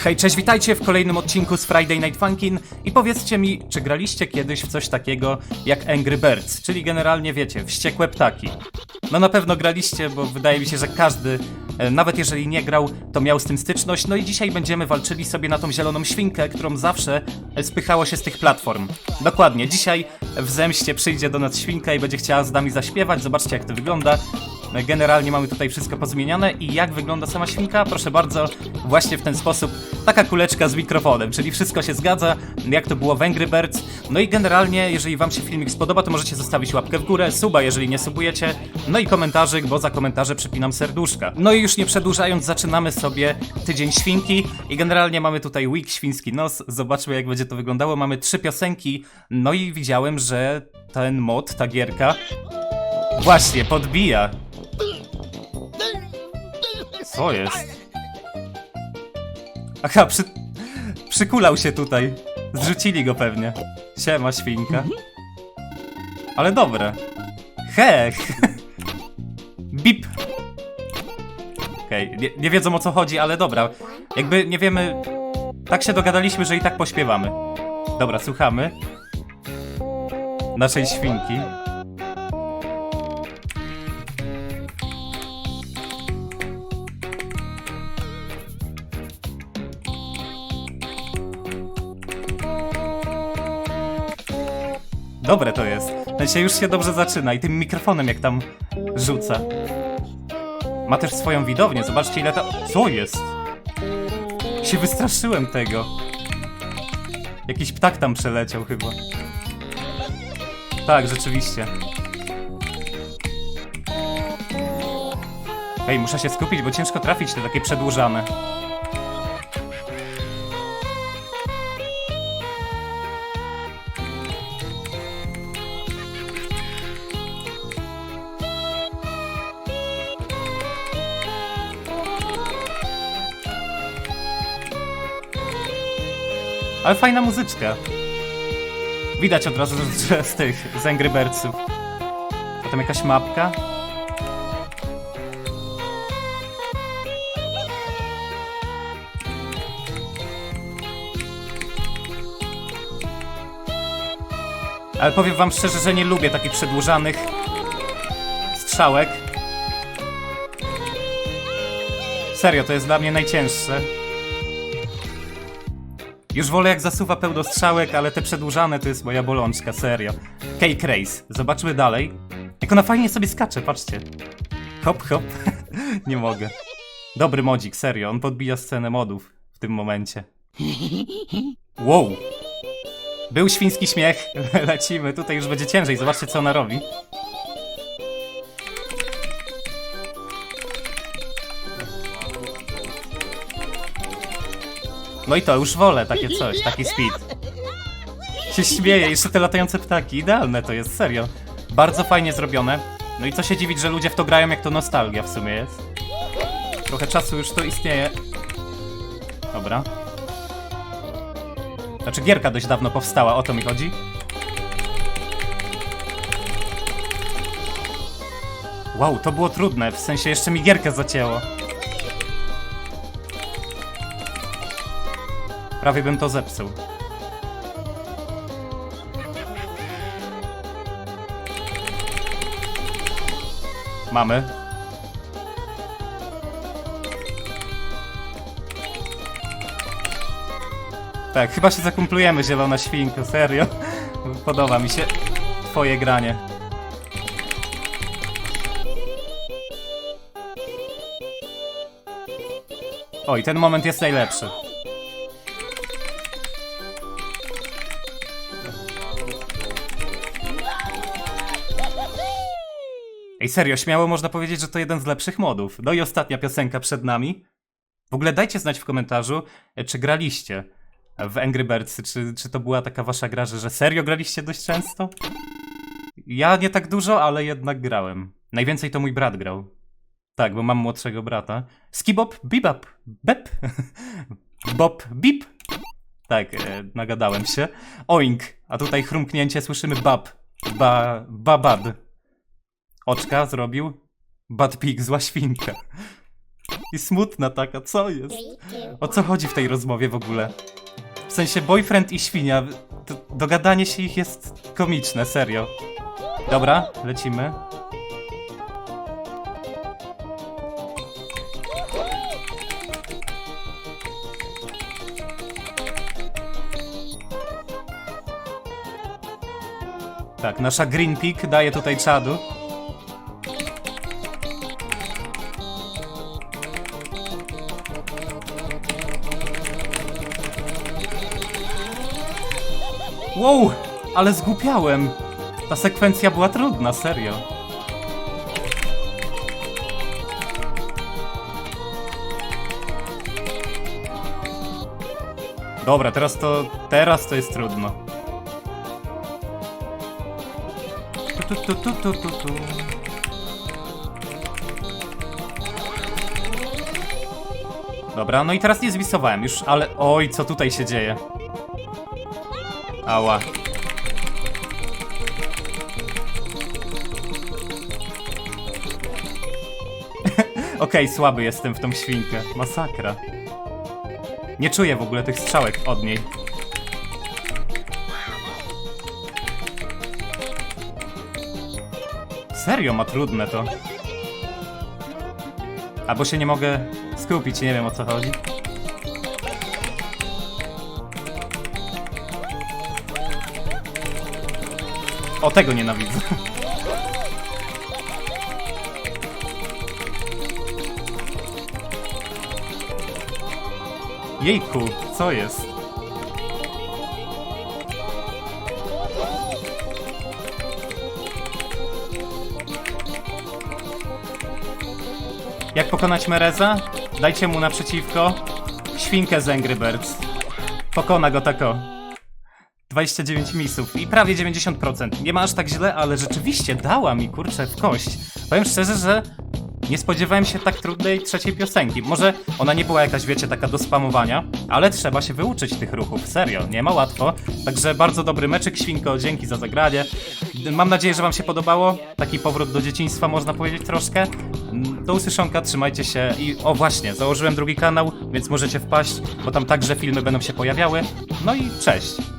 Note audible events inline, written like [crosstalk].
Hej, cześć, witajcie w kolejnym odcinku z Friday Night Funkin' i powiedzcie mi, czy graliście kiedyś w coś takiego jak Angry Birds, czyli generalnie wiecie, wściekłe ptaki. No na pewno graliście, bo wydaje mi się, że każdy, e, nawet jeżeli nie grał, to miał z tym styczność. No i dzisiaj będziemy walczyli sobie na tą zieloną świnkę, którą zawsze e, spychało się z tych platform. Dokładnie, dzisiaj w zemście przyjdzie do nas świnka i będzie chciała z nami zaśpiewać. Zobaczcie jak to wygląda. Generalnie mamy tutaj wszystko pozmieniane i jak wygląda sama świnka? Proszę bardzo, właśnie w ten sposób taka kuleczka z mikrofonem, czyli wszystko się zgadza, jak to było w Birds. No i generalnie, jeżeli wam się filmik spodoba, to możecie zostawić łapkę w górę, suba, jeżeli nie subujecie, no i komentarzyk, bo za komentarze przypinam serduszka. No i już nie przedłużając, zaczynamy sobie tydzień świnki i generalnie mamy tutaj week świński nos, zobaczmy jak będzie to wyglądało. Mamy trzy piosenki, no i widziałem, że ten mod, ta gierka, właśnie podbija. Co jest? Aha, przy... przykulał się tutaj. Zrzucili go pewnie. Siema, świnka. Ale dobre. Hech! Bip! Okej, nie, nie wiedzą o co chodzi, ale dobra. Jakby nie wiemy... Tak się dogadaliśmy, że i tak pośpiewamy. Dobra, słuchamy. Naszej świnki. Dobre to jest. Się już się dobrze zaczyna i tym mikrofonem jak tam rzuca. Ma też swoją widownię, zobaczcie ile ta... Co jest? Się wystraszyłem tego. Jakiś ptak tam przeleciał chyba. Tak, rzeczywiście. Ej, muszę się skupić, bo ciężko trafić te takie przedłużane. Ale fajna muzyczka. Widać od razu, że z tych, z Angry Birdsów. Potem jakaś mapka. Ale powiem wam szczerze, że nie lubię takich przedłużanych strzałek. Serio, to jest dla mnie najcięższe. Już wolę jak zasuwa pełno strzałek, ale te przedłużane to jest moja bolączka, serio. Cake Race. Zobaczmy dalej. Jak ona fajnie sobie skacze, patrzcie. Hop, hop. [laughs] Nie mogę. Dobry modzik, serio. On podbija scenę modów w tym momencie. Wow. Był świński śmiech. [laughs] Lecimy. Tutaj już będzie ciężej. Zobaczcie, co ona robi. No i to już wolę takie coś, taki speed. [laughs] Się śmieje, jeszcze te latające ptaki, idealne to jest, serio. Bardzo fajnie zrobione. No i co się dziwić, że ludzie w to grają, jak to nostalgia w sumie jest. Trochę czasu już to istnieje. Dobra. Znaczy gierka dość dawno powstała, o to mi chodzi. Wow, to było trudne, w sensie jeszcze mi gierkę zacięło. Prawie bym to zepsuł. Mamy. Tak, chyba się zakumplujemy, zielona świnko, serio. Podoba mi się twoje granie. Oj, ten moment jest najlepszy. Ej, serio, śmiało można powiedzieć, że to jeden z lepszych modów. No i ostatnia piosenka przed nami. W ogóle dajcie znać w komentarzu, e, czy graliście w Angry Birds, czy, czy to była taka wasza gra, że, że serio graliście dość często? Ja nie tak dużo, ale jednak grałem. Najwięcej to mój brat grał. Tak, bo mam młodszego brata. Skibop, bibap, bep. [laughs] Bob, bip. Tak, e, nagadałem się. Oink, a tutaj chrumknięcie słyszymy bab. Ba, babad. Oczka zrobił. Bad Pig, zła świnka. I smutna taka, co jest? O co chodzi w tej rozmowie w ogóle? W sensie boyfriend i świnia, dogadanie się ich jest komiczne, serio. Dobra, lecimy. Tak, nasza Green Peak daje tutaj czadu. Wow, ale zgłupiałem. Ta sekwencja była trudna, serio. Dobra, teraz to, teraz to jest trudno. Tu, tu, tu, tu, tu, tu. Dobra, no i teraz nie zwisowałem już, ale oj, co tutaj się dzieje? Ała. [laughs] Okej, słaby jestem w tą świnkę. Masakra. Nie czuję w ogóle tych strzałek od niej. Serio ma trudne to. Albo się nie mogę skupić, nie wiem o co chodzi. O, tego nienawidzę. Jejku, co jest? Jak pokonać Mereza? Dajcie mu naprzeciwko świnkę z Angry Birds. Pokona go tako. 29 misów i prawie 90%. Nie ma aż tak źle, ale rzeczywiście dała mi kurczę w kość. Powiem szczerze, że nie spodziewałem się tak trudnej trzeciej piosenki. Może ona nie była jakaś, wiecie, taka do spamowania, ale trzeba się wyuczyć tych ruchów, serio, nie ma łatwo. Także bardzo dobry meczyk, Świnko, dzięki za zagranie. Mam nadzieję, że wam się podobało. Taki powrót do dzieciństwa, można powiedzieć, troszkę. Mm, Do usłyszonka, trzymajcie się i o właśnie, założyłem drugi kanał, więc możecie wpaść, bo tam także filmy będą się pojawiały. No i cześć!